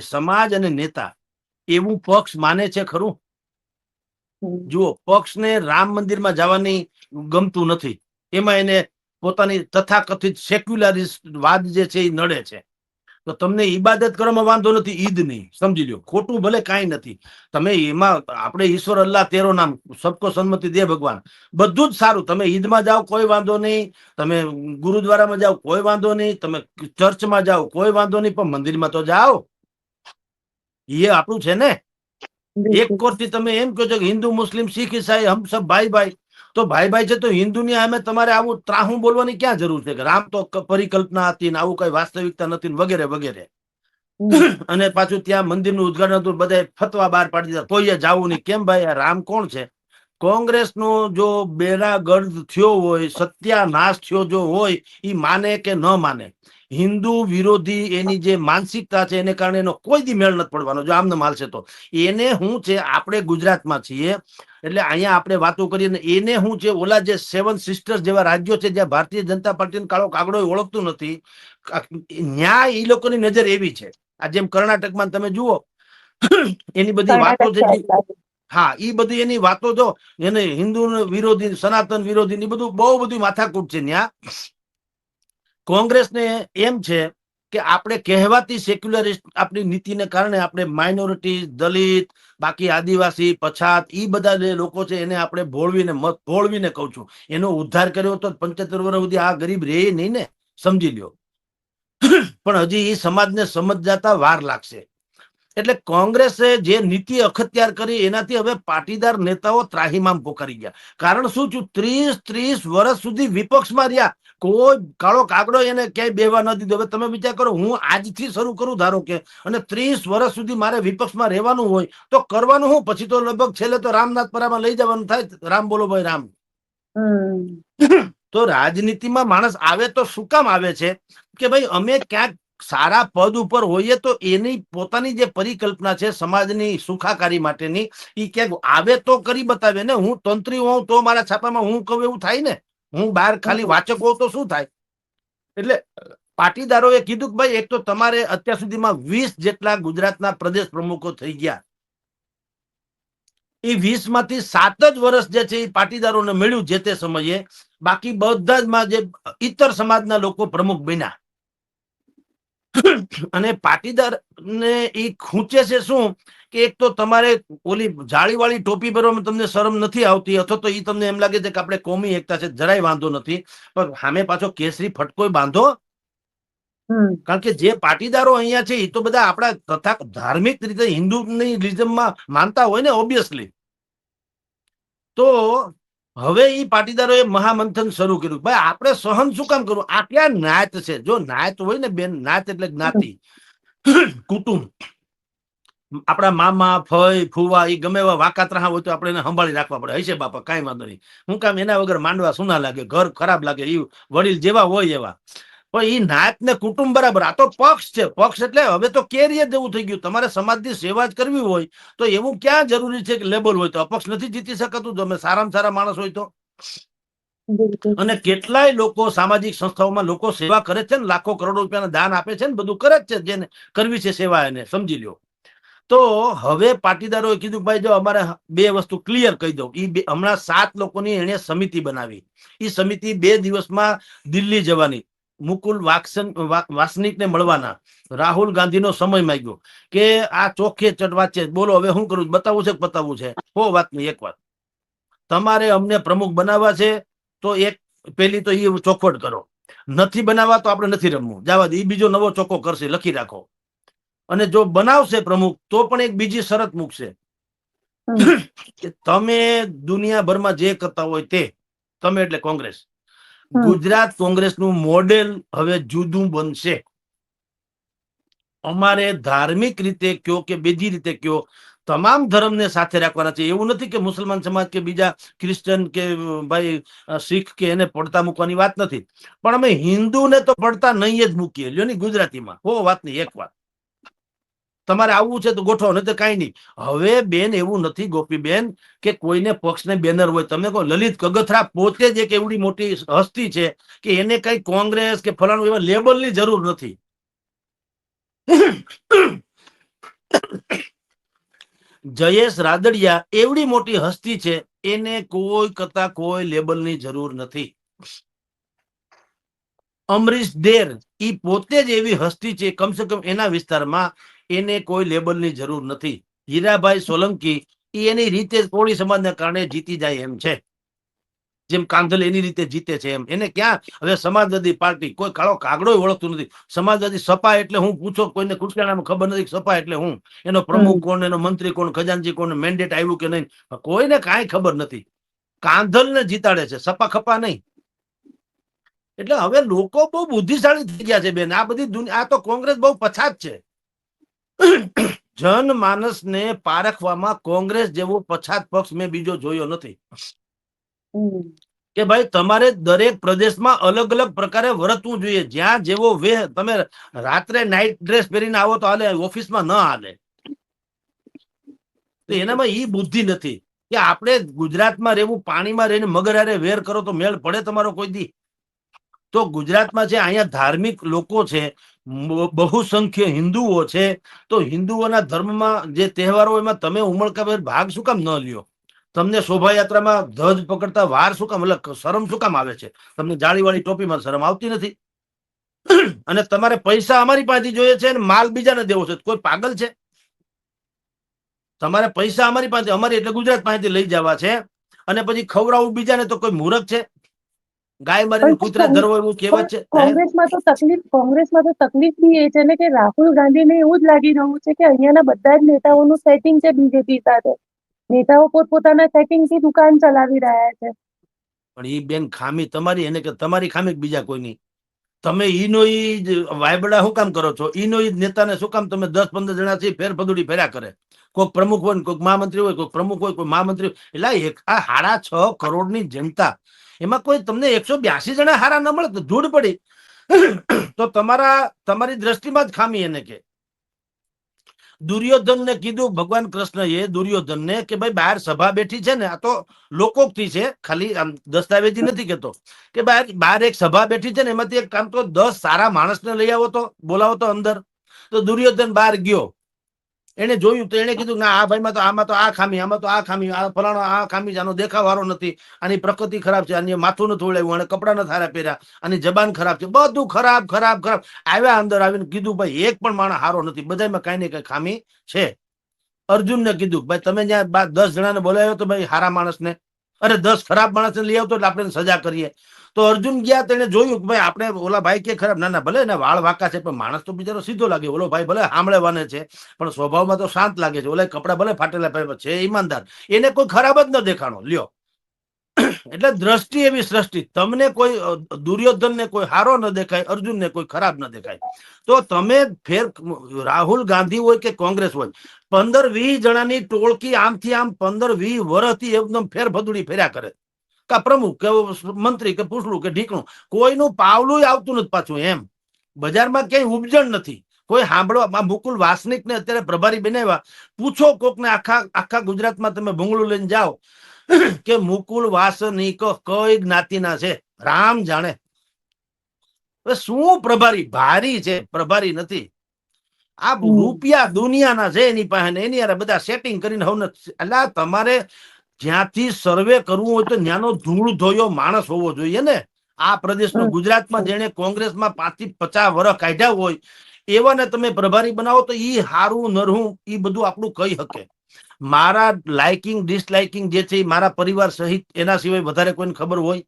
સમાજ અને નેતા એવું પક્ષ માને છે ખરું? જુઓ પક્ષને રામ મંદિરમાં જવાની ગમતું નથી. એમાં એને પોતાની તથાકથિત સેક્યુલરિસ્ટ વાદ જે છે એ નડે છે. તો તમને ઈબાદત કરવામાં વાંધો નથી ઈદ નહીં. સમજી લો ખોટું ભલે કાંઈ નથી. તમે એમાં આપણે ઈશ્વર અલ્લાહ તેરો નામ સબકો સન્મતિ દે ભગવાન. બધું જ સારું. તમે ઈદમાં જાઓ કોઈ વાંધો નહીં. તમે ગુરુદ્વારામાં જાઓ કોઈ વાંધો નહીં. તમે ચર્ચમાં જાઓ કોઈ વાંધો નહીં. પણ મંદિરમાં તો જાઓ. એ આપણું છે ને? એક કોરથી તમે એમ કહો છો કે હિન્દુ મુસ્લિમ શીખ ઈસાઈ હમ સબ ભાઈ ભાઈ. તો ભાઈ ભાઈ છે તો હિન્દુની સામે તમારે આવું ત્રાહું બોલવાની ક્યાં જરૂર છે? કે રામ તો પરિકલ્પના હતી ને આવું કઈ વાસ્તવિકતા નથી વગેરે વગેરે. અને પાછું ત્યાં મંદિરનું ઉદઘાટન હતું બધા ફતવા બહાર પાડી દીધા. કોઈએ જાવું નહીં. કેમ ભાઈ? આ રામ કોણ છે? કોંગ્રેસનો જો બેરાગર્દ થયો હોય સત્યાનાશ થયો જો હોય એ માને કે ન માને? હિન્દુ વિરોધી એની જે માનસિકતા છે એને કારણે એનો કોઈ દી મેળ નથી પડવાનો. જો આમને માલશે તો. એને હું છે આપણે ગુજરાતમાં છીએ એટલે અહીંયા આપણે વાતો કરીએ ને એને હું છે ઓલા જે સેવન સિસ્ટર્સ જેવા રાજ્યો છે જ્યાં ભારતીય જનતા પાર્ટીનો કાળો કાગડો ઓળખતું નથી ન્યાય એ લોકોની નજર એવી છે. આ જેમ કર્ણાટકમાં તમે જુઓ એની બધી વાતો છે. હા એ બધી એની વાતો જો એને હિન્દુ વિરોધી સનાતન વિરોધી બધું બહુ બધી માથાકૂટ છે ત્યાં કોંગ્રેસને એમ છે કે આપણે કહેવાતી સેક્યુલરિસ્ટ આપણી નીતિને કારણે આપણે માઇનોરિટી દલિત, બાકી આદિવાસી, પછાત એ બધા જે લોકો છે એને આપણે ભોળવીને મત, ભોળવીને કહું છું. એનો ઉદ્ધાર કર્યો તો પંચોતેર વર્ષ સુધી આ ગરીબ રહે નહીં ને? સમજી લ્યો. પણ હજી એ સમાજને સમજાતા વાર લાગશે. એટલે કોંગ્રેસે જે નીતિ અખત્યાર કરી એનાથી હવે પાટીદાર નેતાઓ ત્રાહીમામ પોકારી ગયા. કારણ શું છું ત્રીસ ત્રીસ વર્ષ સુધી વિપક્ષમાં રહ્યા. કોઈ કાળો કાગડો એને ક્યાંય બેવા ન દીધો. હવે તમે વિચાર કરો હું આજથી શરૂ કરું ધારો કે અને ત્રીસ વર્ષ સુધી મારે વિપક્ષમાં રહેવાનું હોય તો કરવાનું હું? પછી તો લગભગ છેલ્લે તો રામનાથપરામાં લઈ જવાનું થાય રામ બોલો ભાઈ રામ. તો રાજનીતિમાં માણસ આવે તો શું કામ આવે છે? કે ભાઈ અમે ક્યાંક સારા પદ ઉપર હોઈએ તો એની પોતાની જે પરિકલ્પના છે સમાજની સુખાકારી માટેની એ ક્યાંક આવે તો કરી બતાવે ને. હું તંત્રી હોઉં તો મારા છાપામાં હું કહું એવું થાય ને? હું બહાર ખાલી વાચક હોઉં તો શું થાય? એટલે પાટીદારોએ કીધું કે ભાઈ એક તો તમારે અત્યાર સુધીમાં વીસ જેટલા ગુજરાતના પ્રદેશ પ્રમુખો થઈ ગયા. એ વીસમાંથી સાત જ વર્ષ જે છે એ પાટીદારોને મળ્યું જે તે સમયે. બાકી બધા જ માં જે ઇતર સમાજના લોકો પ્રમુખ બન્યા. અને પાટીદાર ને એ ખૂંચે છે શું? કે એક તો તમારે ઓલી જાળીવાળી ટોપી પહેરવામાં તમને શરમ નથી આવતી અથવા તો એ તમને એમ લાગે છે કે આપણે કોમી એકતા છે જરાય વાંધો નથી. પણ સામે પાછો કેસરી ફટકોય બાંધો. કારણ કે જે પાટીદારો અહીંયા છે એ તો બધા આપણા તથા ધાર્મિક રીતે હિન્દુ રિઝમમાં માનતા હોય ને ઓબ્વિયસલી તો હવે એ પાટીદારોએ મહામંથન શરૂ કર્યું. ભાઈ આપણે સહન શું કામ કરવું? આ ક્યાં નાત છે? જો નાત હોય ને બેન નાત એટલે જ્ઞાતિ. કુટુંબ. આપણા મામા ફય ફુવા એ ગમે એવા વાકાતરા હોય તો આપણે એને સંભાળી રાખવા પડે. હશે બાપા કાંઈ વાંધો નહીં. હું કામ એના વગર માંડવા સુના લાગે? ઘર ખરાબ લાગે એ વડીલ જેવા હોય એવા. પણ એ નાત ને કુટુંબ બરાબર આ તો પક્ષ છે. પક્ષ એટલે હવે તો કેરિયર જેવું થઈ ગયું. તમારે સમાજની સેવા જ કરવી હોય તો એવું ક્યાં જરૂરી છે કે લેબલ હોય તો? અપક્ષ નથી જીતી શકતું તમે સારામાં સારા માણસ હોય તો? અને કેટલાય લોકો સામાજિક સંસ્થાઓમાં લોકો સેવા કરે છે ને લાખો કરોડો રૂપિયાના દાન આપે છે ને બધું કરે જ છે જેને કરવી છે સેવા એને સમજી લ્યો. તો હવે પાટીદારોએ કીધું, ભાઈ જો અમારે બે વસ્તુ ક્લિયર કહી દઉં. એ હમણાં સાત લોકોની એને સમિતિ બનાવી. એ સમિતિ બે દિવસમાં દિલ્હી જવાની. મુકુલ વાક્સન વાસનિક વાસનિકને મળવાના. રાહુલ ગાંધીનો સમય માંગ્યો. કે આ ચોખ્ખે ચટવા છે બોલો, હવે શું કરું? બતાવવું છે બતાવવું છે? હો, વાત નહીં, એક વાત. તમારે અમને પ્રમુખ બનાવવા છે, તો એક, પેલી તો એ ચોખવટ કરો. નથી બનાવવા તો આપણે નથી રમવું. જવા દે. એ બીજો નવો ચોખ્ખો કરશે. લખી રાખો. અને જો બનાવશે પ્રમુખ તો પણ એક બીજી શરત મૂકશે. કે તમે દુનિયાભરમાં જે કરતા હોય તે તમે એટલે કોંગ્રેસ. ગુજરાત કોંગ્રેસનું મોડેલ હવે જુદું બનશે. અમારે ધાર્મિક રીતે કયો કે બીજી રીતે કયો તમામ ધર્મને સાથે રાખવાના છે. એવું નથી કે મુસલમાન સમાજ કે બીજા ક્રિશ્ચન કે ભાઈ શીખ કે એને પડતા મૂકવાની વાત નથી. પણ અમે હિન્દુને તો પડતા નહીં જ મૂકીએ. લ્યો ની ગુજરાતીમાં. હો વાત નહીં એક વાત. તમારે આવવું છે તો ગોઠવો નહીં તો કાંઈ નહીં. હવે બેન, એવું નથી ગોપીબેન, કે કોઈને પક્ષને બેનર હોય. તમે કહો, લલિત કગથરા પોતે જ એક એવડી મોટી હસ્તી છે કે એને કઈ કોંગ્રેસ કે ફલાણું એવા લેબલની જરૂર નથી. જયેશ રાદડિયા એવડી મોટી હસ્તી છે, એને કોઈ કરતા કોઈ લેબલની જરૂર નથી. અમરીશ દેર ઈ પોતે જ એવી હસ્તી છે, કમસે કમ એના વિસ્તારમાં એને કોઈ લેબલની જરૂર નથી. હીરાભાઈ સોલંકી એ એની રીતે કોળી સમાજના કારણે જીતી જાય એમ છે. જેમ કાંધલ એની રીતે જીતે છે એમ. એને ક્યાં? હવે સમાજવાદી પાર્ટી કોઈ કાળો કાગડો ઓળખતું નથી. સમાજવાદી સપા એટલે હું પૂછો કોઈને કુટકાણામાં ખબર નથી સપા એટલે હું? એનો પ્રમુખ કોણ એનો મંત્રી કોણ ખજાનજી કોણ મેન્ડેટ આવ્યું કે નહીં? કોઈને કાંઈ ખબર નથી. કાંધલને જીતાડે છે સપા ખપા નહીં. એટલે હવે લોકો બહુ બુદ્ધિશાળી થઈ ગયા છે બેન. આ બધી દુનિયા આ તો કોંગ્રેસ બહુ પછાત છે. જનમાનસને પારખવામાં કોંગ્રેસ જેવો પછાત પક્ષ મેં બીજો જોયો નથી. કે ભાઈ તમારે દરેક પ્રદેશમાં અલગ અલગ પ્રકારે વર્તવું જોઈએ. જ્યાં જેવો વેહ તમે રાત્રે નાઇટ ડ્રેસ પહેરીને આવો તો હાલે ઓફિસમાં ન હાલે. તો એનામાં ઈ બુદ્ધિ નથી. કે આપણે ગુજરાતમાં રહેવું પાણીમાં રહીને મગર હારે વેર કરો તો મેળ પડે તમારો કોઈ દી. તો ગુજરાતમાં જે અહીંયા ધાર્મિક લોકો છે બહુસંખ્ય હિન્દુઓ છે, તો હિન્દુઓના ધર્મમાં જે તહેવારો એમાં તમે ઉમળકાભેર ભાગ શું કામ ન લ્યો? તમને શોભાયાત્રામાં ધ્વજ પકડતા વાર શું કામ એટલે શરમ શું કામ આવે છે? તમને જાળીવાળી ટોપીમાં શરમ આવતી નથી? અને તમારે પૈસા અમારી પાસેથી જોઈએ છે અને માલ બીજાને દેવો છે કોઈ પાગલ છે? તમારે પૈસા અમારી પાસે, અમારી એટલે ગુજરાત પાસેથી લઈ જવા છે, અને પછી ખવડાવવું બીજાને તો કોઈ મૂર્ખ છે? ગાય મારીને કૂતરા ધરવો એવું કહેવત છે? કોંગ્રેસમાં તો તકલીફ કોંગ્રેસમાં તો તકલીફ બી એ છે ને કે રાહુલ ગાંધીને એવું જ લાગી રહ્યું છે કે અહીંયાના બધા જ નેતાઓનું સેટિંગ છે બીજેપી સાથે. નેતાઓ પોતપોતાના સેટિંગથી દુકાન ચલાવી રહ્યા છે. પણ એ બેન ખામી તમારી એને કે તમારી ખામી બીજા કોઈની? તમે ઈનો ઈ જ વાયબડા શું કામ કરો છો? ઈનો ઈ નેતાને શું કામ તમે દસ પંદર જણા થી ફેર ફદુડી ફેર્યા કરે? કોઈક પ્રમુખ હોય ને કોઈક મહામંત્રી હોય કોઈક પ્રમુખ હોય કોઈ મહામંત્રી હોય. એટલે આ એક આ સાડા છ કરોડની જનતા એમાં કોઈ તમને એકસો બ્યાસી જણા હારા ન મળે ધૂળ પડી. તો તમારા, તમારી દ્રષ્ટિમાં જ ખામી એને કે. દુર્યોધનને કીધું, ભગવાન કૃષ્ણએ દુર્યોધનને કે ભાઈ બહાર સભા બેઠી છે ને, આ તો લોકોક્તિ છે, ખાલી આમ દસ્તાવેજી નથી કેતો. કે બહાર બહાર એક સભા બેઠી છે ને, એમાંથી એક કામ તો દસ સારા માણસને લઈ આવો તો, બોલાવો તો અંદર. તો દુર્યોધન બહાર ગયો. એને જોયું તો એને કીધું ના, આ ભાઈમાં તો આમાં તો આ ખામી, આમાં તો આ ખામી, આ ફલાણો આ ખામી છે, આનો દેખાવ સારો નથી. આની પ્રકૃતિ ખરાબ છે, આની માથું નથી ઓળાવ્યું અને કપડા નથી હારા પહેર્યા અને જબાન ખરાબ છે, બધું ખરાબ ખરાબ ખરાબ. આવ્યા અંદર આવીને કીધું, ભાઈ, એક પણ માણસ હારો નથી. બધામાં કઈ ને કઈ ખામી છે. અર્જુનને કીધું, ભાઈ, તમે જ્યાં દસ જણાને બોલાવ્યો તો ભાઈ, હારા માણસને અરે દસ ખરાબ માણસને લઈ આવતો એટલે આપણે સજા કરીએ. તો અર્જુન ગયા તેને જોયું કે ભાઈ, આપણે ઓલા ભાઈ કે ખરાબ, ના ના, ભલે ને વાળ વાંકા છે, પણ માણસ તો બિચારો સીધો લાગે. ઓલો ભાઈ ભલે સાંભળેવાને છે, પણ સ્વભાવમાં તો શાંત લાગે છે. ઓલા કપડા ભલે ફાટેલા પહેર્યા છે ઈમાનદાર. એને કોઈ ખરાબ જ ન દેખાણો. લ્યો. એટલે દ્રષ્ટિ એવી સૃષ્ટિ. તમને કોઈ દુર્યોધનને કોઈ હારો ન દેખાય, અર્જુનને કોઈ ખરાબ ન દેખાય. તો તમે ફેર, રાહુલ ગાંધી હોય કે કોંગ્રેસ હોય, પંદર વીસ જણાની ટોળકી આમથી આમ પંદર વીસ વર્ષથી એકદમ ફેર ફેર્યા કરે. કા પ્રમુખ, કે મંત્રી, કે પૂછડું, કે ઢીકણું. કોઈનું પાવલું આવતું નથી પાછું એમ. બજારમાં ક્યાંય ઉપજણ નથી. કોઈ સાંભળવા આ વાસનિક ને અત્યારે પ્રભારી બનાવ્યા. પૂછો કોકને આખા આખા ગુજરાતમાં તમે ભૂંગળું લઈને જાઓ. કે મુકુલ વાસનિક કઈ જ્ઞાતિના છે. રામ જાણે. શું પ્રભારી? ભારી છે પ્રભારી નથી. આ રૂપિયા દુનિયાના છે એની પાસે એની યાર બધા સેટિંગ કરીને હવે એટલે તમારે જ્યાંથી સર્વે કરવું હોય તો ત્યાંનો ધૂળ ધોયો માણસ હોવો જોઈએ ને. આ પ્રદેશનો. ગુજરાતમાં જેને કોંગ્રેસમાં પાંચથી પચાસ વર્ષ કાઢ્યા હોય એવાને તમે પ્રભારી બનાવો તો ઈ હારું નરહું ઈ બધું આપણું કહી શકે. મારા લાઇકિંગ ડિસલાઇકિંગ જે છે મારા પરિવાર સહિત એના સિવાય વધારે કોઈને ખબર હોય?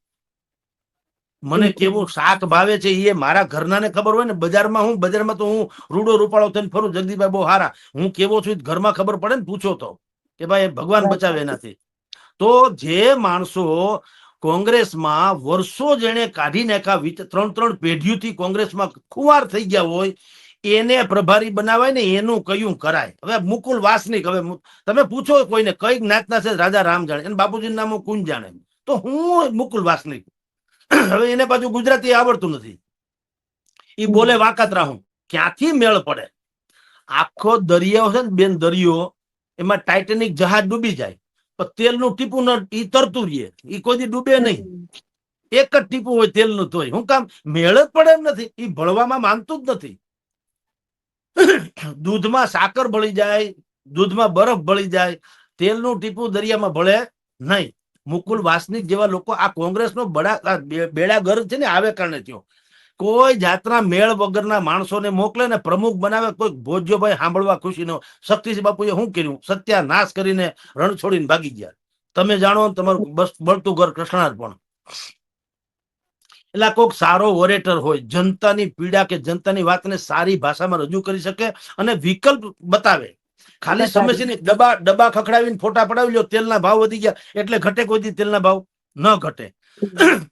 મને કેવું શાક ભાવે છે એ મારા ઘરનાને ખબર હોય ને બજારમાં હું બજારમાં તો હું રૂડો રૂપાળો થઈને ફરું જગદીભાઈ બહુ હારા. હું કેવો છું ઘરમાં ખબર પડે ને પૂછો તો. કે ભાઈ ભગવાન બચાવે એનાથી. તો જે માણસો કોંગ્રેસમાં વર્ષો જેને કાઢી નાખ્યા ત્રણ ત્રણ પેઢીઓથી કોંગ્રેસમાં ખુવાર થઈ ગયા હોય એને પ્રભારી બનાવાય ને એનું કયું કરાય? હવે મુકુલ વાસનિક હવે તમે પૂછો કોઈને કઈ જ્ઞાતના છે રાજા રામ જાણે અને બાપુજી નામ કુંજ જાણે. તો હું મુકુલ વાસનિક. હવે એને પાછું ગુજરાતી આવડતું નથી. એ બોલે વાકાત રાહું ક્યાંથી મેળ પડે? આખો દરિયો છે ને બેન દરિયો એમાં ટાઇટેનિક જહાજ ડૂબી જાય. પણ તેલનું ટીપું ન ઈ તરતું રહીએ એ કોઈ ડૂબે નહીં. એક જ ટીપું હોય તેલનું તોય. હું કામ મેળ જ પડે એમ નથી. એ ભળવામાં માનતું જ નથી. દૂધમાં સાકર ભળી જાય, દૂધમાં બરફ ભળી જાય, તેલનું ટીપું દરિયામાં ભળે નહીં. મુકુલ વાસનિક જેવા લોકો આ કોંગ્રેસનો બડા, આ બેડા ગર્જ છે ને, આવે કારણે થયો. કોઈ જાતના મેળ વગરના માણસોને મોકલે ને પ્રમુખ બનાવે કોઈ ભોજ્યોભાઈ સાંભળવા ખુશી નો શક્તિસિંહ બાપુએ શું કર્યું? સત્યાનાશ કરીને રણ છોડીને ભાગી ગયા. તમે જાણો તમારું બસ, બળતું ઘર કૃષ્ણાર્પણ. એટલે કોઈક સારો ઓરેટર હોય જનતાની પીડા કે જનતાની વાતને સારી ભાષામાં રજૂ કરી શકે અને વિકલ્પ બતાવે. ખાલી. સમસ્યાની ડબ્બા ડબ્બા ખખડાવીને ફોટા પડાવી લો તેલના ભાવ વધી ગયા એટલે ઘટે કોઈ દી તેલના ભાવ ન ઘટે.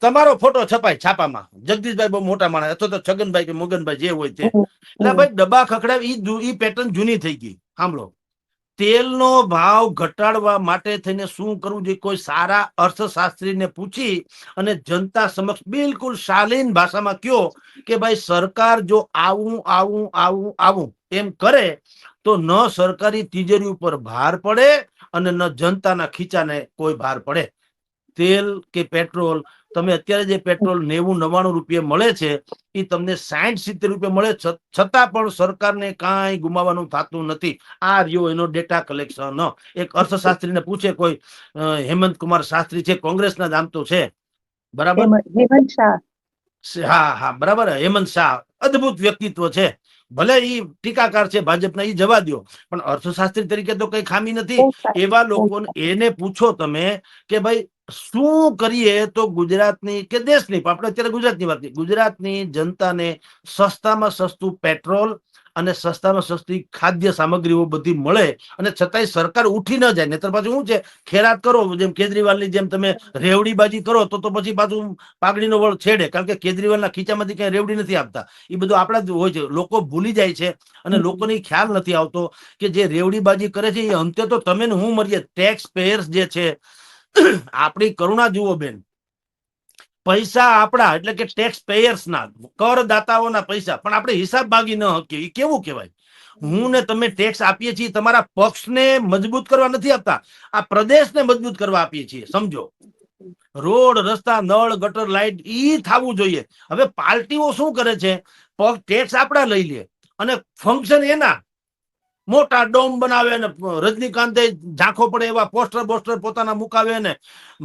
તમારો ફોટો છપાય છાપામાં. જગદીશભાઈ બહુ મોટા માણસ અથવા તો છગનભાઈ કે મોગનભાઈ જે હોય તે. એટલે ભાઈ ડબ્બા ખખડાવી ઈ પેટર્ન જૂની થઈ ગઈ. સાંભળો. તેલનો ભાવ ઘટાડવા માટે થઈને શું કરવું જોઈએ? કોઈ સારા અર્થશાસ્ત્રીને પૂછી અને જનતા સમક્ષ બિલકુલ શાલીન ભાષામાં કયો કે ભાઈ સરકાર જો આવું આવું આવું આવું એમ કરે તો ન સરકારી તિજોરી ઉપર ભાર પડે અને ન જનતાના ખીચાને કોઈ ભાર પડે. તેલ કે પેટ્રોલ? તમે અત્યારે જે પેટ્રોલ નેવું, નવ્વાણું રૂપિયા મળે છે એ તમને સાઠ સિત્તેર રૂપિયા મળે છતાં પણ સરકારને કાંઈ ગુમાવવાનું થતું નથી. આ રહ્યો એનો ડેટા કલેક્શન એક અર્થશાસ્ત્રીને પૂછે કોઈ હેમંત કુમાર શાસ્ત્રી છે કોંગ્રેસના જામતો છે. બરાબર? હેમંત શાહ. હા હા બરાબર. હેમંત શાહ અદભુત વ્યક્તિત્વ છે. ભલે એ ટીકાકાર છે ભાજપના એ જવા દ્યો. પણ અર્થશાસ્ત્રી તરીકે તો કઈ ખામી નથી. એવા લોકો એને પૂછો તમે કે ભાઈ શું કરીએ તો ગુજરાતની કે દેશની, પણ આપણે અત્યારે ગુજરાતની વાત ગુજરાતની જનતાને સસ્તામાં સસ્તું પેટ્રોલ અને સસ્તામાં સસ્તી ખાદ્ય સામગ્રીઓ બધી મળે અને છતાંય સરકાર ઉઠી ન જાય. નહીતર પાછું શું છે? ખેરાત કરો, જેમ કેજરીવાલની જેમ તમે રેવડીબાજી કરો, તો તો પછી પાછું પાઘડીનો વળ છેડે. કારણ કે કેજરીવાલના ખીચામાંથી કઈ રેવડી નથી આપતા એ બધું આપણા જ હોય છે. લોકો ભૂલી જાય છે અને લોકોને ખ્યાલ નથી આવતો કે જે રેવડીબાજી કરે છે, એ અંતે તો તમે હું મરીએ. ટેક્સ પેયર્સ જે છે આપણી કરુણા જુઓ બેન. પૈસા આપણા, એટલે કે ટેક્સ પેયર્સ ના, કરદાતાઓના પૈસા. પણ આપણે હિસાબ માગી ન હકીએ કેવું કહેવાય? હું ને તમે ટેક્સ આપીએ છીએ, તમારા પક્ષને મજબૂત કરવા નથી આપતા. આ પ્રદેશને મજબૂત કરવા આપીએ છીએ, સમજો? રોડ, રસ્તા, નળ, ગટર, લાઈટ, ઈ થવું જોઈએ. હવે પાર્ટીઓ શું કરે છે? ટેક્સ આપણા લઈ લે. અને ફંક્શન એના. મોટા ડોમ બનાવે ને રજનીકાંતે ઝાંખો પડે એવા પોસ્ટર બોસ્ટર પોતાના મુકાવે ને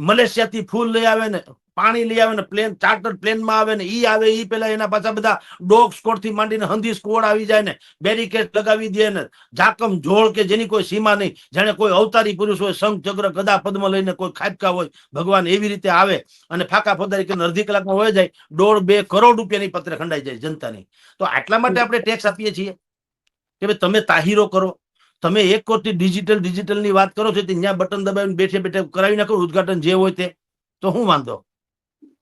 મલેશિયાથી ફૂલ લઈ આવે ને પાણી લઈ આવે ને પ્લેન ચાર્ટર પ્લેનમાં આવે ને ઈ આવે ઈ પેલા એના પાછા બધા ડોગ સ્કોડથી માંડીને હંધી સ્કોડ આવી જાય ને બેરિકેડ લગાવી દે ને ઝાકમ જોળ કે જેની કોઈ સીમા નહીં જાણે કોઈ અવતારી પુરુષ હોય શંખ ચક્ર ગદા પદ્મ લઈને કોઈ ખાટકા હોય ભગવાન એવી રીતે આવે અને ફાકા ફોદારી કે અડધી કલાકમાં હોય જાય દોઢ બે કરોડ રૂપિયાની પત્ર ખંડાઈ જાય જનતાની. તો આટલા માટે આપણે ટેક્સ આપીએ છીએ. કે ભાઈ તમે તાહીરો કરો, તમે એક કોટી ડિજિટલ ડિજિટલની વાત કરો છો ત્યાં બટન દબાવીને બેઠે બેઠે કરાવી નાખો, ઉદઘાટન જે હોય તે. તો શું વાંધો?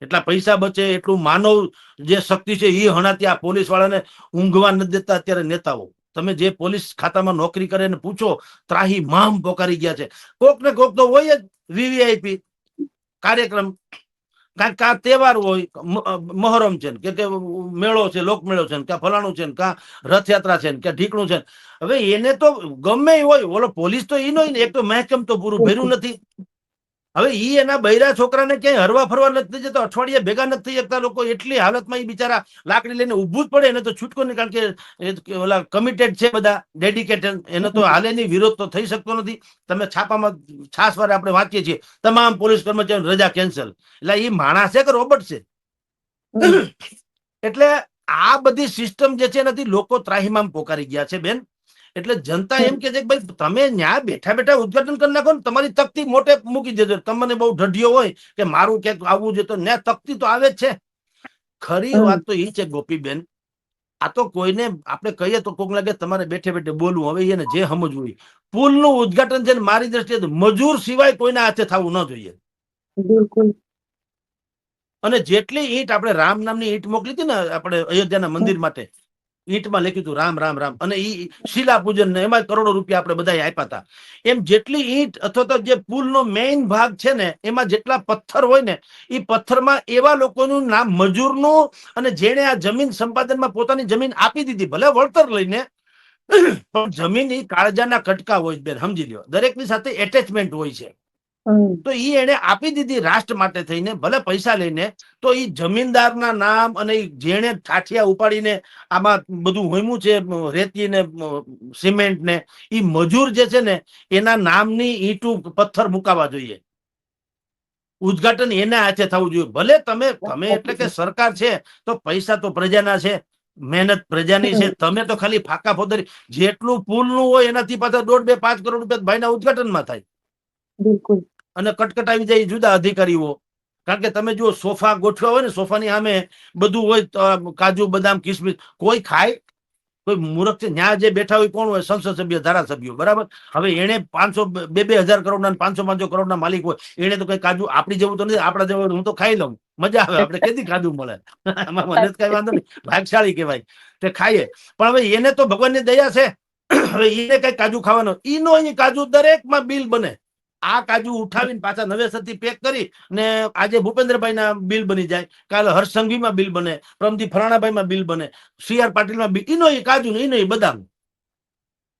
એટલા પૈસા બચે, એટલું માનવ જે શક્તિ છે એ હણાતી આ પોલીસ વાળાને ઊંઘવા નથી દેતા અત્યારે નેતાઓ. તમે જે પોલીસ ખાતામાં નોકરી કરે ને પૂછો, ત્રાહી મામ પોકારી ગયા છે. કોક ને કોક તો હોય જ વીવીઆઈપી કાર્યક્રમ. કાંઈક કા તહેવાર હોય મહોરમ છે કે કે મેળો છે, લોકમેળો છે કે ફલાણું છે કાં રથયાત્રા છે કે ઢીકણું છે હવે એને તો ગમે હોય, ઓલો પોલીસ તો એનો એક તો મહેકમ તો પૂરું ભર્યું નથી. હવે ઈ એના બૈરા છોકરાને ક્યાંય હરવા ફરવા નથી જતો અઠવાડિયે ભેગા નથી થઈ શકતા લોકો એટલી હાલતમાં એ બિચારા લાકડી લઈને ઉભું જ પડે એને તો છૂટકો નહીં કારણ કે ઓલા કમિટેડ છે બધા ડેડિકેટેડ એને તો હાલેની વિરોધ તો થઈ શકતો નથી. તમે છાપામાં છાસ વારે આપણે વાંચીએ છીએ તમામ પોલીસ કર્મચારી રજા કેન્સલ એટલે એ માણસ છે કે રોબોટ છે? એટલે આ બધી સિસ્ટમ જે છે એનાથી લોકો ત્રાહીમામ પોકારી ગયા છે બેન. એટલે જનતા એમ કે છે કે ભાઈ તમે ન્યાય બેઠા બેઠા ઉદઘાટન કરી નાખો ને તમારી તકતી મોટે મૂકી દેજો. તમને બહુ ઢઢિયો હોય કે મારું ક્યાંક આવવું છે તો ન્યાય તકતી તો આવે જ છે. ખરી વાત તો એ છે ગોપીબેન આ તો કોઈને આપણે કહીએ તો કોક લાગે તમારે બેઠે બેઠે બોલવું હવે એને જે સમજવું હોય. પુલનું ઉદઘાટન છે મારી દ્રષ્ટિએ મજૂર સિવાય કોઈના હાથે થવું ન જોઈએ. બિલકુલ. અને જેટલી ઈંટ આપણે રામ નામની ઈટ મોકલી હતી ને આપણે અયોધ્યાના મંદિર માટે ઈંટમાં લખ્યું હતું, રામ રામ રામ. અને એ શિલા પૂજન ને એમાં કરોડો રૂપિયા આપણે બધા આપ્યા હતા. એમ જેટલી ઈંટ અથવા તો જે પુલનો મેઇન ભાગ છે ને, એમાં જેટલા પથ્થર હોય ને એ પથ્થરમાં એવા લોકોનું નામ મજૂરનું અને જેણે આ જમીન સંપાદનમાં પોતાની જમીન આપી દીધી, ભલે વળતર લઈને, પણ જમીન એ કાળજાના કટકા હોય બેન, સમજી લ્યો. દરેકની સાથે એટેચમેન્ટ હોય છે. તો એ એને આપી દીધી રાષ્ટ્ર માટે થઈને ભલે પૈસા લઈને તો એ જમીનદારના નામ અને જેને જેણે ઠાઠિયા ઉપાડીને આમાં બધું હોમ્યું છે રેતી ને સિમેન્ટ ને એ મજૂર જે છે ને એના નામની ઈટું પથ્થર મુકાવા જોઈએ. ઉદ્ઘાટન એના હાથે થવું જોઈએ. ભલે તમે તમે એટલે કે સરકાર છે તો પૈસા તો પ્રજાના છે મહેનત પ્રજાની છે તમે તો ખાલી ફાકા ફોદરી જેટલું પુલનું હોય એનાથી પાછા દોઢ બે પાંચ કરોડ રૂપિયા ભાઈના ઉદઘાટનમાં થાય. બિલકુલ. અને કટકટાવી જાય જુદા અધિકારીઓ. કારણ કે તમે જુઓ, સોફા ગોઠવ્યા હોય ને, સોફાની સામે બધું હોય કાજુ, બદામ, કિસમિસ, કોઈ ખાય? કોઈ મૂર્ખ છે? ન્યા જે બેઠા હોય કોણ હોય? સંસદ સભ્ય, ધારાસભ્યો, બરાબર? હવે એને પાંચસો, બે બે હજાર કરોડના પાંચસો પાંચસો કરોડના માલિક હોય એને તો કઈ કાજુ આપણી જેવું તો નથી, આપણા જેવું હું તો ખાઈ લઉં. મજા આવે, આપણે કેદી કાજુ મળે? મને કઈ વાંધો નહીં. ભાગશાળી કહેવાય તે ખાઈએ. પણ હવે એને તો ભગવાનની દયા છે. હવે એને કઈ કાજુ ખાવાનો. ઈનો અહીં કાજુ દરેકમાં બિલ બને. આ કાજુ ઉઠાવીને પાછા નવેસરથી પેક કરી ને આજે ભૂપેન્દ્રભાઈ ના બિલ બની જાય. કાલે હર્ષ સંઘવીમાં બિલ બને, પ્રમદી ફરાણાભાઈમાં બિલ બને, સી આર પાટીલમાં બિલ, ઈનો એ કાજુ ને ઈનો ઈ બદામ.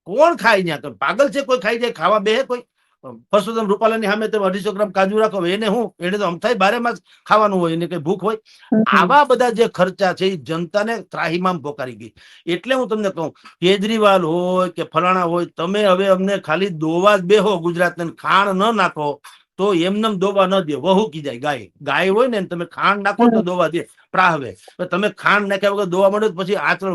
કોણ ખાય ત્યાં પાગલ છે કોઈ ખાઈ જાય, ખાવા બે કોઈ? પરસોત્તમ રૂપાલાની સામે તમે અઢીસો ગ્રામ કાજુ રાખો એને હું એને તો અમથાય બારે માસ ખાવાનું હોય એને કઈ ભૂખ હોય. આવા બધા જે ખર્ચા છે એ જનતાને ત્રાહીમામ પોકારી ગઈ. એટલે હું તમને કહું કેજરીવાલ હોય કે ફલાણા હોય તમે હવે અમને ખાલી દોવા જ બેહો ગુજરાતને ખાણ ન નાખો. તો એમનેમ દોવા ન દે. વહુકી જાય ગાય. ગાય હોય ને તમે ખાંડ નાખો તો દોવા દે. પ્રાહવે તમે ખાંડ નાખ્યા વગર દોવા મળે પછી આચળ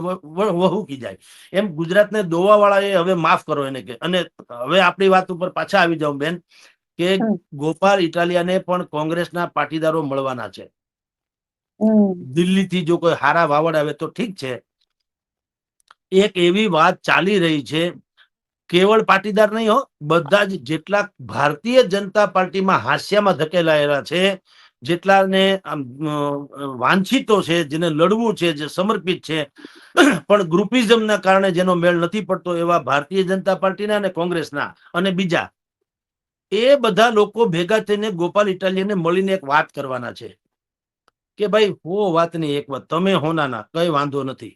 વહુ કી જાય. એમ ગુજરાતને દોવા વાળા એ હવે માફ કરો એને કે અને હવે આપણી વાત ઉપર પાછા આવી જાઉં બેન કે ગોપાલ ઇટાલિયાને પણ કોંગ્રેસના પાટીદારો મળવાના છે. દિલ્હીથી જો કોઈ હારા વાવડ આવે તો ઠીક છે. એક એવી વાત ચાલી રહી છે કેવળ પાટીદાર નહીં હો, બધા જ જેટલા ભારતીય જનતા પાર્ટીમાં હાસ્યામાં ધકેલાયેલા છે, જેટલાને વાંછિતો છે, જેને લડવું છે, જે સમર્પિત છે, પણ ગ્રુપિઝમના કારણે જેનો મેળ નથી પડતો એવા ભારતીય જનતા પાર્ટીના અને કોંગ્રેસના અને બીજા. એ બધા લોકો ભેગા થઈને ગોપાલ ઇટાલિયને મળીને એક વાત કરવાના છે. કે ભાઈ, હો, વાતની એક વાત, તમે હોનાના કઈ વાંધો નથી.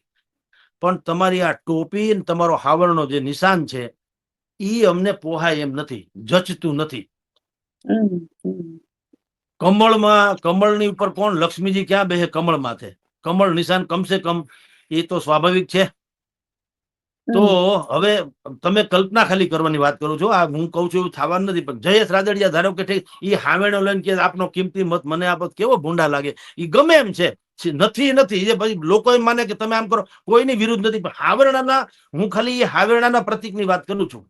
પણ તમારી આ ટોપી તમારો હાવરનો જે નિશાન છે ઈ અમને પોહાય એમ નથી જચતું નથી. કમળમાં કમળની ઉપર કોણ? લક્ષ્મીજી ક્યાં બેહે કમળ માથે કમળ નિશાન કમસે કમ એ તો સ્વાભાવિક છે. તો હવે તમે કલ્પના ખાલી કરવાની વાત કરો છો. આ હું કઉ છું એવું થવાનું નથી પણ જયેશ રાદડિયા ધારો કે ઠીક એ હામેણો લઈને કે આપનો કિંમતી મત મને આપો કેવો ભૂંડા લાગે? એ ગમે એમ છે. છે, નથી નથી. એ પછી લોકો એમ માને કે તમે આમ કરો કોઈની વિરુદ્ધ નથી. પણ હાવરણાના હું ખાલી એ હાવરણાના પ્રતીકની વાત કરું છું.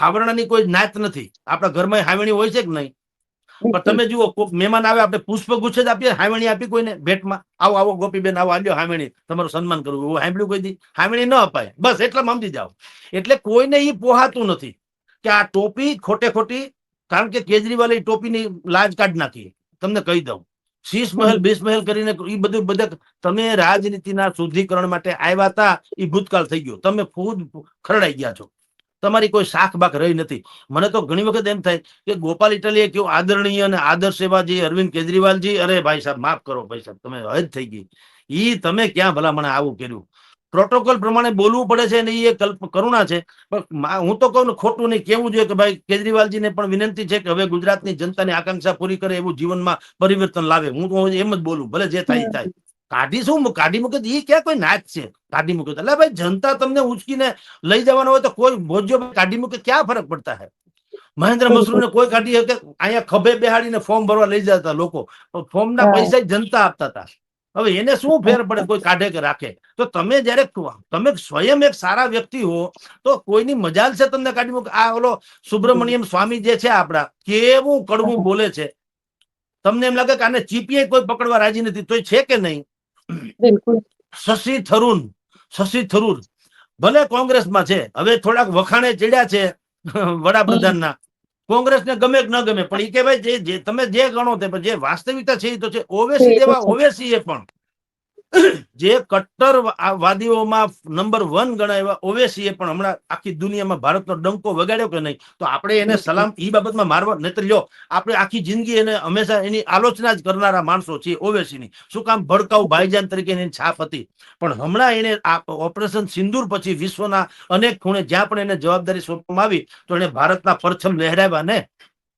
હાવરણાની કોઈ નાત નથી. આપણા ઘરમાં હાવણી હોય છે કે નહીં? પણ તમે જુઓ મહેમાન આવે, આપણે પુષ્પગુચ્છ જ આપીએ, હાવણી આપી કોઈને ભેટમાં. આવો આવો, ગોપીબેન, આવો આવ્યો હાવણી. તમારું સન્માન કરવું એવું હાંભળ્યું કોઈ દી? હાવણી ન અપાય. બસ, એટલા સમજી જાઓ. એટલે કોઈને એ પોહાતું નથી કે આ ટોપી ખોટે ખોટી, કારણ કે કેજરીવાલે ટોપીની લાજ કાઢ નાખી. તમને કહી દઉં. શીશ મહેલ બીસ મહેલ કરીને એ બધું, બધા તમે રાજનીતિના શુદ્ધિકરણ માટે આવ્યા હતા એ ભૂતકાળ થઈ ગયો. તમે ખુદ ખરડાઈ ગયા છો. તમારી કોઈ શાખ રહી નથી. મને તો ઘણી વખત એમ થાય કે ગોપાલ ઇટાલીએ કેવું આદરણીય અને આદર્શ જે અરવિંદ કેજરીવાલજી, અરે ભાઈ સાહેબ, માફ કરો ભાઈ સાહેબ, તમે હજ થઈ ગઈ. એ તમે ક્યાં ભલા મને આવું કર્યું? પ્રોટોકોલ પ્રમાણે બોલવું પડે છે અને એ કલ્પ કરુણા છે. પણ હું તો કહું ને, ખોટું નહીં, કેવું જોઈએ કે ભાઈ કેજરીવાલજીને પણ વિનંતી છે કે હવે ગુજરાતની જનતાની આકાંક્ષા પૂરી કરે એવું જીવનમાં પરિવર્તન લાવે. હું તો એમ જ બોલું, ભલે જે થાય થાય. કાઢી શું કાઢી મૂકે તો ઈ ક્યાં કોઈ નાચ છે? કાઢી મૂકે તો. એટલે ભાઈ જનતા તમને ઉચકીને લઈ જવાનો હોય તો કોઈ ભોજ્યો કાઢી મૂકે ક્યાં ફરક પડતા હે? મહેન્દ્ર મશરૂમને કોઈ કાઢી શકે? અહીંયા ખભે બેહાડીને ફોર્મ ભરવા લઈ જતા લોકો. ફોર્મ ના પૈસા જનતા આપતા હતા. હવે એને શું ફેર પડે? કોઈ કાઢે કે રાખે? તો તમે જયારે તમે સ્વયં એક સારા વ્યક્તિ હો તો કોઈની મજાલ છે તમને કાઢી મૂકે? આ ઓલો સુબ્રમણ્યમ સ્વામી જે છે આપડા કેવું કડવું બોલે છે. તમને એમ લાગે કે આને ચીપીએ કોઈ પકડવા રાજી નથી. તોય છે કે નહીં? બિલકુલ. શશી થરૂર શશી થરૂર. ભલે કોંગ્રેસમાં છે હવે થોડાક વખાણે ચડ્યા છે વડાપ્રધાનના. કોંગ્રેસને ગમે કે ન ગમે પણ એ કહેવાય જે તમે જે ગણો તે પણ જે વાસ્તવિકતા છે એ તો છે. ઓવેસી જેવા ઓવેસી એ પણ. જે કટ્ટર વાદીઓમાં નંબર વન ગણાય ઓવેસીએ પણ હમણાં આખી દુનિયામાં ભારતનો ડંકો વગાડ્યો કે નહીં? તો આપણે એને સલામ એ બાબતમાં મારવા નહીં લ્યો આપણે આખી જિંદગી એને હંમેશા એની આલોચના જ કરનારા માણસો છીએ ઓવેસીની. શું કામ ભડકાઉ ભાઈજાન તરીકે એની છાપ હતી? પણ હમણાં એને આ ઓપરેશન સિંદૂર પછી વિશ્વના અનેક ખૂણે જ્યાં પણ એને જવાબદારી સોંપવામાં આવી તો એને ભારતના પરછમ લહેરાવ્યા ને?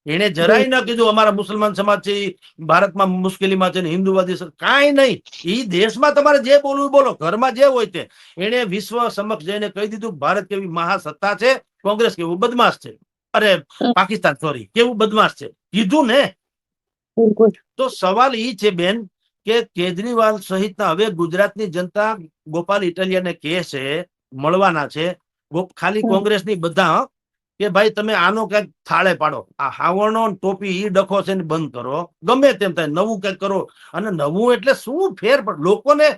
એને જરાય ન કીધું અમારા મુસલમાન સમાજ છે ભારતમાં મુશ્કેલીમાં છે ને હિન્દુવાદી. કાંઈ નહીં. એ દેશમાં તમારે જે બોલવું બોલો ઘરમાં જે હોય તે. એને વિશ્વ સમક્ષ જઈને કહી દીધું ભારત કેવી મહાસત્તા છે કોંગ્રેસ કેવું બદમાશ છે. અરે પાકિસ્તાન સોરી કેવું બદમાશ છે. કીધું ને. તો સવાલ ઈ છે બેન કે કેજરીવાલ સહિતના હવે ગુજરાતની જનતા ગોપાલ ઇટાલિયાને કહે છે મળવાના છે ખાલી. કોંગ્રેસની બધા કે ભાઈ તમે આનો કંઈક થાળે પાડો. આ હાવણો ટોપી ઈ ડખો છે બંધ કરો. ગમે તેમ થાય, નવું કંઈક કરો. અને નવું એટલે શું ફેર પણ લોકોને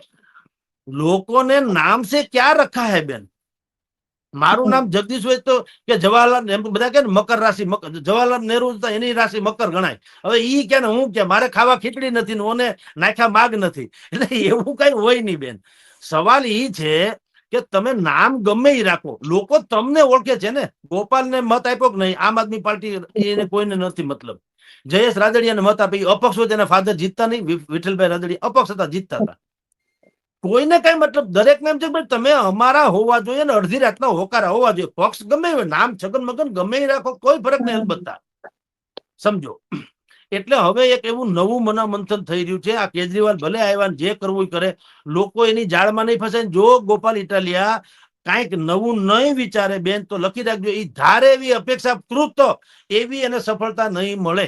લોકોને નામ છે ક્યાં રખા હે બેન? મારું નામ જગદીશ હોય તો કે જવાહરલાલ એમ બધા કે મકર રાશિ મકર જવાહરલાલ નહેરુ એની રાશિ મકર ગણાય. હવે ઈ કે ને હું કે મારે ખાવા ખીચડી નથી ને ઓને નાખ્યા માગ નથી. એટલે એવું કઈ હોય નહીં બેન. સવાલ ઈ છે કે તમે નામ ગમે એ રાખો. લોકો તમને ઓળખે છે ને. ગોપાલને મત આપ્યો કે નહીં, આમ આદમી પાર્ટી એને કોઈને નથી મતલબ. જયેશ રાદડિયાને મત આપી, અપક્ષ હોય તેના ફાધર જીતતા નહીં વિઠ્ઠલભાઈ રાદડિયા અપક્ષ હતા, જીતતા હતા. કોઈને કઈ મતલબ, દરેક એમ છે તમે અમારા હોવા જોઈએ ને, અડધી રાતના હોકારા હોવા જોઈએ. પક્ષ ગમે નામ છગન મગન ગમે રાખો, કોઈ ફરક નહીં બધા સમજો. એટલે હવે એક એવું નવું મનોમંથન થઈ રહ્યું છે આ કેજરીવાલ ભલે આવ્યા જે કરવું કરે લોકો એની જાળમાં નહીં ફસાય જો ગોપાલ ઇટાલિયા કાંઈક નવું નહીં વિચારે બેન તો લખી રાખજો એ ધારે એવી અપેક્ષા કૃત એવી એને સફળતા નહીં મળે.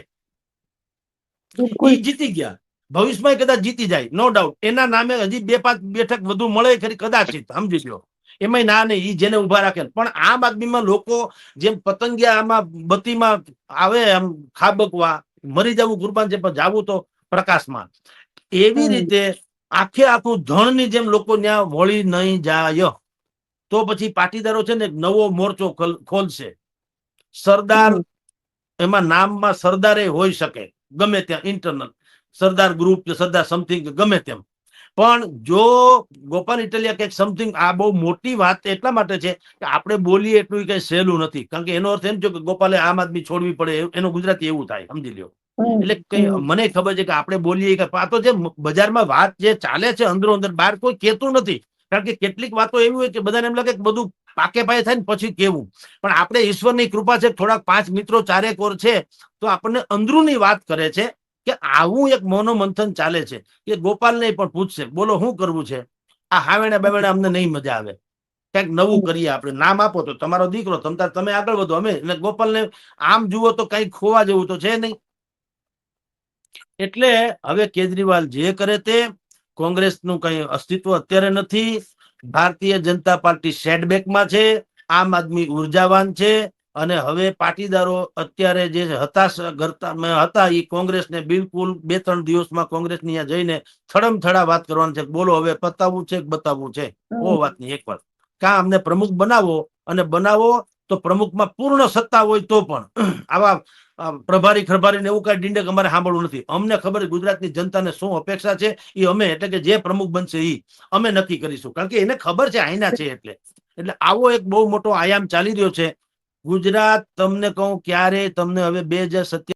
જીતી ગયા. ભવિષ્યમાં કદાચ જીતી જાય નો ડાઉટ એના નામે હજી બે પાંચ બેઠક વધુ મળે ખરી કદાચિત સમજી લો એમાંય ના નહીં ઈ જેને ઊભા રાખે પણ આમ આદમીમાં લોકો જેમ પતંગિયા આમાં બત્તીમાં આવે આમ ખાબકવા મરી જવું કુરબાન છે પણ જાવું તો પ્રકાશમાં એવી રીતે આખે આખું ધણની જેમ લોકો ત્યાં વળી નહીં જાય. તો પછી પાટીદારો છે ને એક નવો મોરચો ખોલશે. સરદાર. એમાં નામમાં સરદારે હોઈ શકે ગમે ત્યાં ઇન્ટરનલ સરદાર ગ્રુપ કે સરદાર સમથિંગ ગમે તેમ. પણ જો ગોપાલ ઇટાલિયા કંઈક સમથિંગ આ બહુ મોટી વાત એટલા માટે છે કે આપણે બોલીએ એટલું કઈ સહેલું નથી. કારણ કે એનો અર્થ એમ છે કે ગોપાલે આમ આદમી છોડવી પડે એનું ગુજરાતી એવું થાય સમજી લ્યો. એટલે કઈ મને ખબર છે કે આપણે બોલીએ કે આ તો જે બજારમાં વાત જે ચાલે છે અંદરો અંદર બહાર કોઈ કહેતું નથી. કારણ કે કેટલીક વાતો એવી હોય કે બધાને એમ લાગે કે બધું પાકે પાયે થાય ને પછી કેવું પણ આપણે ઈશ્વરની કૃપા છે થોડાક પાંચ મિત્રો ચારેક ઓર છે તો આપણને અંદરૂની વાત કરે છે કે આવું એક મનોમંથન ચાલે છે કે ગોપાલને પણ પૂછશે, બોલો શું કરવું છે? આ હાવેણા બાવેણા અમને નહીં મજા આવે. કંઈક નવું કરીએ આપણે. નામ આપો તો તમારો દીકરો તમતા તમે આગળ વધો. અમે એટલે ગોપાલને આમ જુઓ તો કઈ ખોવા જેવું તો છે નહીં. એટલે હવે કેજરીવાલ જે કરે તે કોંગ્રેસનું કઈ અસ્તિત્વ અત્યારે નથી. ભારતીય જનતા પાર્ટી સેટબેકમાં છે. આમ આદમી ઉર્જાવાન છે. અને હવે પાટીદારો અત્યારે જે હતાશ કરતા હતા એ કોંગ્રેસને બિલકુલ બે ત્રણ દિવસમાં કોંગ્રેસની જઈને થડમથડા વાત કરવાની છે બોલો હવે પતાવવું છે બતાવવું છે? ઓ વાતની એક વાત. કા અમને પ્રમુખ બનાવો અને બનાવો તો પ્રમુખમાં પૂર્ણ સત્તા હોય તો પણ. આવા પ્રભારી ખરભારી ને એવું કઈ ડિંડક અમારે સાંભળવું નથી. અમને ખબર છે ગુજરાતની જનતાને શું અપેક્ષા છે? એ અમે એટલે કે જે પ્રમુખ બનશે એ અમે નક્કી કરીશું. કારણ કે એને ખબર છે આઈના છે એટલે. એટલે આવો એક બહુ મોટો આયામ ચાલી રહ્યો છે. ગુજરાત તમને કહું ક્યારે તમને હવે બે હજાર